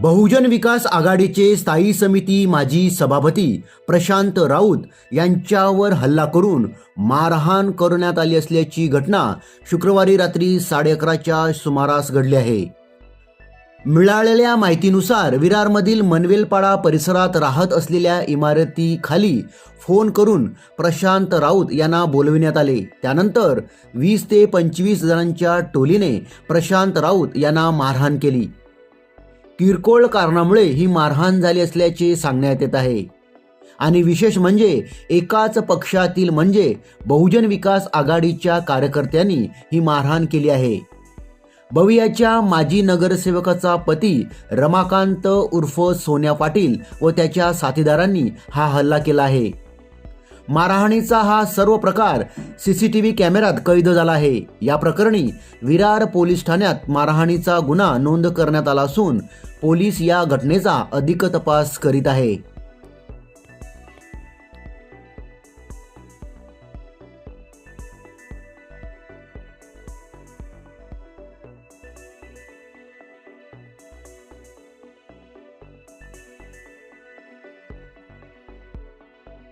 बहुजन विकास आघाडीचे स्थायी समिती माजी सभापती प्रशांत राऊत यांच्यावर हल्ला करून मारहाण करण्यात आली असल्याची घटना शुक्रवारी रात्री साडे अकराच्या सुमारास घडली आहे. मिळालेल्या माहितीनुसार विरारमधील मनवेलपाडा परिसरात राहत असलेल्या इमारतीखाली फोन करून प्रशांत राऊत यांना बोलविण्यात आले. त्यानंतर वीस ते पंचवीस जणांच्या टोलीने प्रशांत राऊत यांना मारहाण केली. किरकोळ कारणामुळे ही मारहाण झाली असल्याचे सांगण्यात येत आहे. आणि विशेष म्हणजे एकाच पक्षातील म्हणजे बहुजन विकास आघाडीच्या कार्यकर्त्यांनी ही मारहाण केली आहे. बवियाच्या माजी नगरसेवकाचा पती रमाकांत उर्फ सोन्या पाटील व त्याच्या साथीदारांनी हा हल्ला केला आहे. मारहाणीचा हा सर्व प्रकार सीसीटीव्ही कॅमेऱ्यात कैद झाला आहे. या प्रकरणी विरार पोलीस ठाण्यात मारहाणीचा गुन्हा नोंद करण्यात आला असून पोलीस या घटनेचा अधिक तपास करीत आहे.